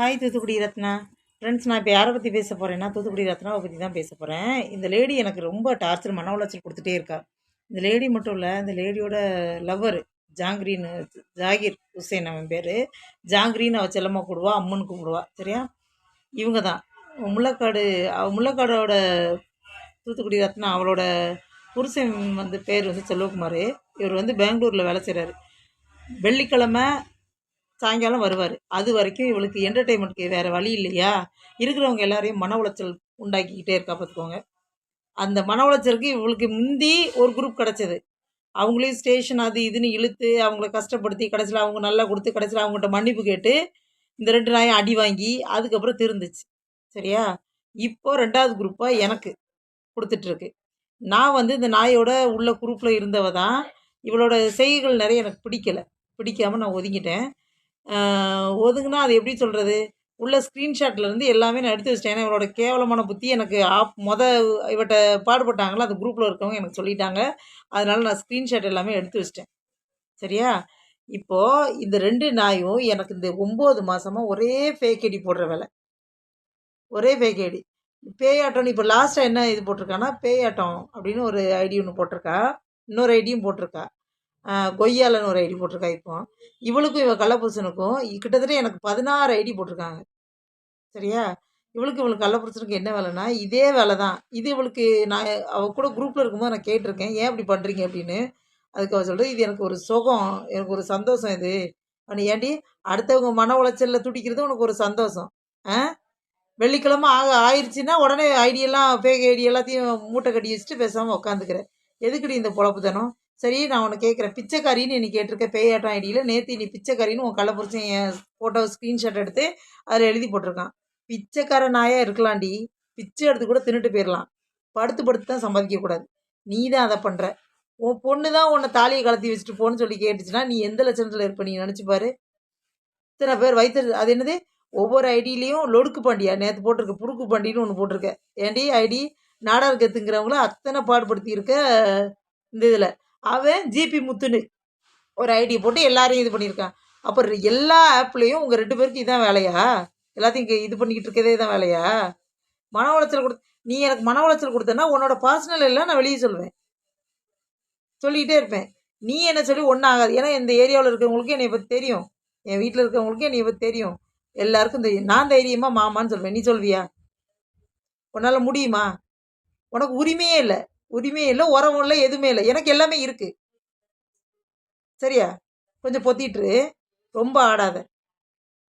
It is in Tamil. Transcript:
ஹாய் தூத்துக்குடி ரத்னா. ஃப்ரெண்ட்ஸ் நான் இப்போ யாரை பற்றி பேச போகிறேன்னா தூத்துக்குடி ரத்னாவை பற்றி தான் பேச போகிறேன் இந்த லேடி எனக்கு ரொம்ப டார்ச்சர் மன உளைச்சல் கொடுத்துட்டே இருக்கா. இந்த லேடி மட்டும் இல்லை இந்த லேடியோட லவ்வர் ஜாங்கிரின்னு ஜாகிர் ஹுசேன் அவன் பேர். ஜாங்கிரின்னு அவள் செல்லமாக கூடுவா அம்மன் கும்பிடுவா சரியா? இவங்க தான். முள்ளக்காடு அவள் முள்ளக்காடோட தூத்துக்குடி ரத்னா அவளோட புருஷன் வந்து பேர் வந்து செல்வகுமார். இவர் வந்து பெங்களூரில் வேலை செய்கிறாரு வெள்ளிக்கிழமை சாயங்காலம் வருவார். அது வரைக்கும் இவளுக்கு என்டர்டெயின்மெண்ட்க்கு வேறு வழி இல்லையா? இருக்கிறவங்க எல்லாரையும் மன உளைச்சல் உண்டாக்கிக்கிட்டே இருக்கா பார்த்துக்கோங்க அந்த மன உளைச்சலுக்கு இவளுக்கு முந்தி ஒரு குரூப் கிடச்சது. அவங்களையும் ஸ்டேஷன் அது இதுன்னு இழுத்து அவங்கள கஷ்டப்படுத்தி கடைசியில் அவங்க நல்லா கொடுத்து கடைசியில் அவங்ககிட்ட மன்னிப்பு கேட்டு இந்த ரெண்டு நாயும் அடி வாங்கி அதுக்கப்புறம் திருந்துச்சு. சரியா? இப்போ ரெண்டாவது குரூப்பாக எனக்கு கொடுத்துட்ருக்கு. நான் வந்து இந்த நாயோட உள்ள குரூப்பில் இருந்தவ தான் இவளோட செய்கைகள் நிறைய எனக்கு பிடிக்கலை. பிடிக்காமல் நான் ஒதுங்கிட்டேன். ஒதுங்கினா அது எப்படி சொல்கிறது உள்ள ஸ்க்ரீன்ஷாட்ல இருந்து எல்லாமே நான் எடுத்து வச்சிட்டேன். ஏன்னா இவரோட கேவலமான புத்தி எனக்கு ஆப் மொத இவட்ட பாடுபட்டாங்களோ அந்த குரூப்பில் இருக்கவங்க எனக்கு சொல்லிட்டாங்க. அதனால நான் ஸ்க்ரீன்ஷாட் எல்லாமே எடுத்து வச்சிட்டேன். சரியா? இப்போது இந்த ரெண்டு நாயும் எனக்கு இந்த ஒம்பது மாதமாக ஒரே ஃபேக் ஐடி போடுற வேலை. ஒரே ஃபேக் ஐடி பேயாட்டம்னு இப்போ லாஸ்ட்டாக என்ன இது போட்டிருக்கான்னா பேயாட்டம் அப்படின்னு ஒரு ஐடி ஒன்று போட்டிருக்கா. இன்னொரு ஐடியும் போட்டிருக்கா. கொய்யாலன்னு ஒரு ஐடி போட்டிருக்கா இப்போ. இவளுக்கும் இவ கள்ளப்புருஷனுக்கும் கிட்டத்தட்ட எனக்கு பதினாறு ஐடி போட்டிருக்காங்க. சரியா? இவளுக்கு இவளுக்கு கள்ளப்புருஷனுக்கு என்ன வேலைன்னா இதே வேலை தான் இது இவளுக்கு நான் அவள் கூட குரூப்பில் இருக்கும்போது நான் கேட்டிருக்கேன் ஏன் இப்படி பண்ணுறீங்க அப்படின்னு. அதுக்கு அவள் சொல்கிறது இது எனக்கு ஒரு சுகம் எனக்கு ஒரு சந்தோஷம் இது. அவனு ஏண்டி அடுத்தவங்க மன உளைச்சலில் துடிக்கிறது உனக்கு ஒரு சந்தோஷம். ஆ? வெள்ளிக்கிழமை ஆக ஆயிடுச்சுன்னா உடனே ஐடியெல்லாம் ஃபேக் ஐடி எல்லாத்தையும் மூட்டை கட்டி வச்சுட்டு பேசாமல் உட்காந்துக்கிறேன் எதுக்குடி இந்த பொழப்பு தானம்? சரி நான் உனக்கு கேட்குறேன் பிச்சைக்காரின்னு நீ கேட்டிருக்க பேயாட்டம் ஐடியில் நேற்று நீ பிச்சைக்காரின்னு உன் கள்ளப்புரிச்சன் என் ஃபோட்டோ ஸ்க்ரீன்ஷாட் எடுத்து அதில் எழுதி போட்டிருக்கான். பிச்சைக்கார நாயாக இருக்கலாண்டி பிச்சை எடுத்து கூட தின்னுட்டு போயிடலாம் படுத்து படுத்து தான் சம்பாதிக்கக்கூடாது நீ தான் அதை பண்ணுற உன் பொண்ணு தான் உன்னை தாலியை கலத்தி வச்சுட்டு போன்னு சொல்லி கேட்டுச்சுன்னா நீ எந்த லட்சணத்தில் இருப்ப நீ நினச்சிப்பாரு இத்தனை பேர் வைத்து அது என்னது? ஒவ்வொரு ஐடியிலையும் லொடுக்கு பாண்டியா? நேற்று போட்டிருக்க புடுக்கு பாண்டின்னு ஒன்று போட்டிருக்க. ஏன்டி ஐடி நாடகம் கற்றுங்கிறவங்கள அத்தனை பாடுபடுத்தி இருக்க இந்த இதில். அவன் ஜிபி முத்துன்னு ஒரு ஐடி போட்டு எல்லாரையும் இது பண்ணியிருக்கான். அப்புறம் எல்லா ஆப்லேயும் உங்கள் ரெண்டு பேருக்கும் இதான் வேலையா? எல்லாத்தையும் இங்கே இது பண்ணிக்கிட்டு இருக்கதே தான் வேலையா? மன உளைச்சல் கொடு நீ எனக்கு மன உளைச்சல் கொடுத்தனா உன்னோட பர்சனல் எல்லாம் நான் வெளியே சொல்லுவேன் சொல்லிக்கிட்டே இருப்பேன். நீ என்ன சொல்லி ஒன்றும் ஆகாது. ஏன்னா இந்த ஏரியாவில் இருக்கிறவங்களுக்கு என்னை பற்றி தெரியும். என் வீட்டில் இருக்கிறவங்களுக்கு என்னை பற்றி தெரியும். எல்லாருக்கும் தெரியும் நான் தைரியமாக மாமான்னு சொல்வேன். நீ சொல்வியா? உன்னால் முடியுமா? உனக்கு உரிமையே இல்லை. உரிமை இல்லை உறவும் இல்லை எதுவுமே இல்லை. எனக்கு எல்லாமே இருக்குது சரியா? கொஞ்சம் பொத்திட்டு ரொம்ப ஆடாத.